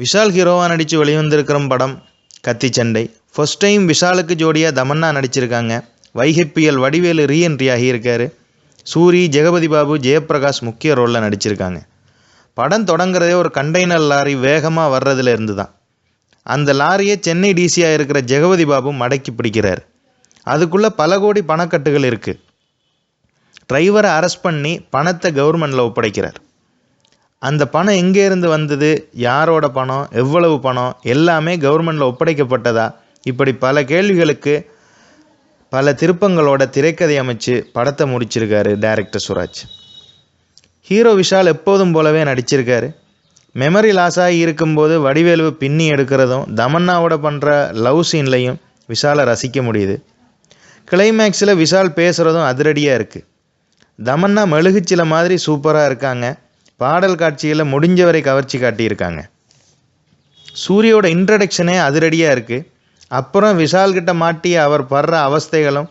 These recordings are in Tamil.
விஷால் ஹீரோவாக நடித்து வெளிவந்திருக்கிற படம் கத்தி சண்டை. ஃபஸ்ட் டைம் விஷாலுக்கு ஜோடியாக தமன்னா நடிச்சிருக்காங்க. வைஹெப்பியல் வடிவேலு ரீஎன்ட்ரி ஆகியிருக்காரு சூரி ஜெகபதி பாபு ஜெயபிரகாஷ் முக்கிய ரோலில் நடிச்சிருக்காங்க. படம் தொடங்குறதே ஒரு கண்டெய்னர் லாரி வேகமாக வர்றதுல இருந்து தான் அந்த லாரியை சென்னை டிசியாக இருக்கிற ஜெகபதி பாபு மடக்கி பிடிக்கிறார். அதுக்குள்ளே பல கோடி பணக்கட்டுகள் இருக்குது டிரைவரை அரெஸ்ட் பண்ணி பணத்தை கவர்மெண்டில் ஒப்படைக்கிறார். அந்த பணம் எங்கேருந்து வந்தது? யாரோட பணம்? எவ்வளவு பணம்? எல்லாமே கவர்மெண்டில் ஒப்படைக்கப்பட்டதா? இப்படி பல கேள்விகளுக்கு பல திருப்பங்களோட திரைக்கதை அமைச்சு படத்தை முடிச்சிருக்காரு டைரக்டர் சுராஜ். ஹீரோ விஷால் எப்போதும் போலவே நடிச்சிருக்காரு. மெமரி லாஸ் ஆகி இருக்கும்போது வடிவேலு பின்னி எடுக்கிறதும் தமன்னாவோட பண்ணுற லவ் சீன்லையும் விஷாலை ரசிக்க முடியுது. கிளைமேக்ஸில் விஷால் பேசுகிறதும் அதிரடியாக இருக்குது தமன்னா மெழுகுச்சில மாதிரி சூப்பராக இருக்காங்க. பாடல் காட்சியில் முடிஞ்ச வரை கவர்ச்சி காட்டியிருக்காங்க. சூரியோட இன்ட்ரடக்ஷனே அதிரடியாக இருக்குது அப்புறம் விஷால் கிட்ட மாட்டி அவர் படுற அவஸ்தைகளும்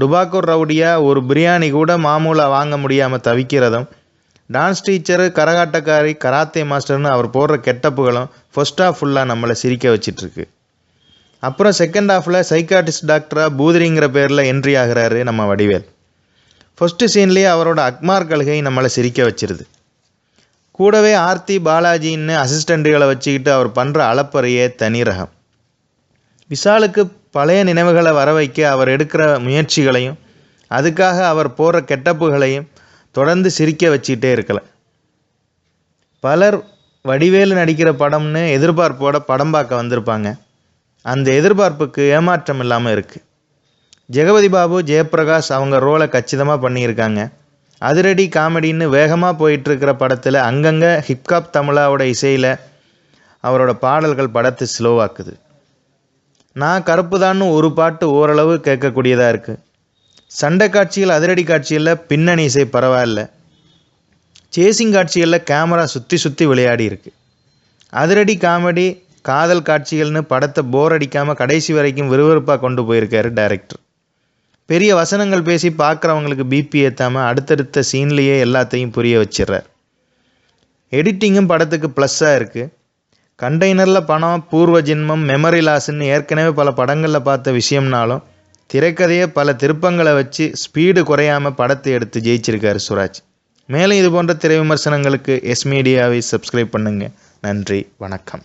டுபாக்கூர் ரவுடியாக ஒரு பிரியாணி கூட மாமூலாக வாங்க முடியாமல் தவிக்கிறதும் டான்ஸ் டீச்சரு கரகாட்டக்காரி கராத்தே மாஸ்டர்னு அவர் போடுற கெட்டப்புகளும் ஃபர்ஸ்ட் ஆஃப் ஃபுல்லாக நம்மளை சிரிக்க வச்சிட்ருக்கு. அப்புறம் செகண்ட் ஆஃபில் சைக்காட்டிஸ்ட் டாக்டராக பூதிரிங்கிற பேரில் என்ட்ரி ஆகிறாரு நம்ம வடிவேல். ஃபஸ்ட்டு சீன்லேயே அவரோட அக்மார் கழுகை நம்மளை சிரிக்க வச்சிருது. கூடவே ஆர்த்தி பாலாஜின்னு அசிஸ்டண்ட்டுகளை வச்சுக்கிட்டு அவர் பண்ணுற அளப்பறையே தனி ரகம் விஷாலுக்கு பழைய நினைவுகளை வர வைக்க அவர் எடுக்கிற முயற்சிகளையும் அதுக்காக அவர் போடுற கெட்டப்புகளையும் தொடர்ந்து சிரிக்க வச்சுக்கிட்டே இருக்கல. பலர் வடிவேலு நடிக்கிற படம்னு எதிர்பார்ப்போட படம் பார்க்க வந்திருப்பாங்க. அந்த எதிர்பார்ப்புக்கு ஏமாற்றம் இல்லாமல் இருக்குது ஜெகபதி பாபு ஜெயபிரகாஷ் அவங்க ரோலை கச்சிதமாக பண்ணியிருக்காங்க. அதிரடி காமெடின்னு வேகமாக போயிட்டுருக்கிற படத்தில் அங்கங்கே ஹிப்காப் தமிழாவோட இசையில் அவரோட பாடல்கள் படத்தை ஸ்லோவாக்குது நான் கருப்பு தான்னு ஒரு பாட்டு ஓரளவு கேட்கக்கூடியதாக இருக்குது சண்டை காட்சியில் அதிரடி காட்சியில் பின்னணி இசை பரவாயில்ல. சேசிங் காட்சிகளில் கேமரா சுற்றி சுற்றி விளையாடி இருக்கு. அதிரடி காமெடி காதல் காட்சிகள்னு படத்தை போர் அடிக்காமல் கடைசி வரைக்கும் விறுவிறுப்பாக கொண்டு போயிருக்காரு டைரக்டர் பெரிய வசனங்கள் பேசி பார்க்குறவங்களுக்கு பிபி ஏற்றாமல் அடுத்தடுத்த சீன்லேயே எல்லாத்தையும் புரிய வச்சிடுறார். எடிட்டிங்கும் படத்துக்கு ப்ளஸ்ஸாக இருக்குது கண்டெய்னரில் பணம் பூர்வ ஜென்மம் மெமரி லாஸ்ன்னு ஏற்கனவே பல படங்களில் பார்த்த விஷயம்னாலும் திரைக்கதையை பல திருப்பங்களை வச்சு ஸ்பீடு குறையாமல் படத்தை எடுத்து ஜெயிச்சிருக்காரு சுராஜ். மேலும் இது போன்ற திரை விமர்சனங்களுக்கு எஸ் மீடியாவை சப்ஸ்கிரைப் பண்ணுங்கள் நன்றி வணக்கம்.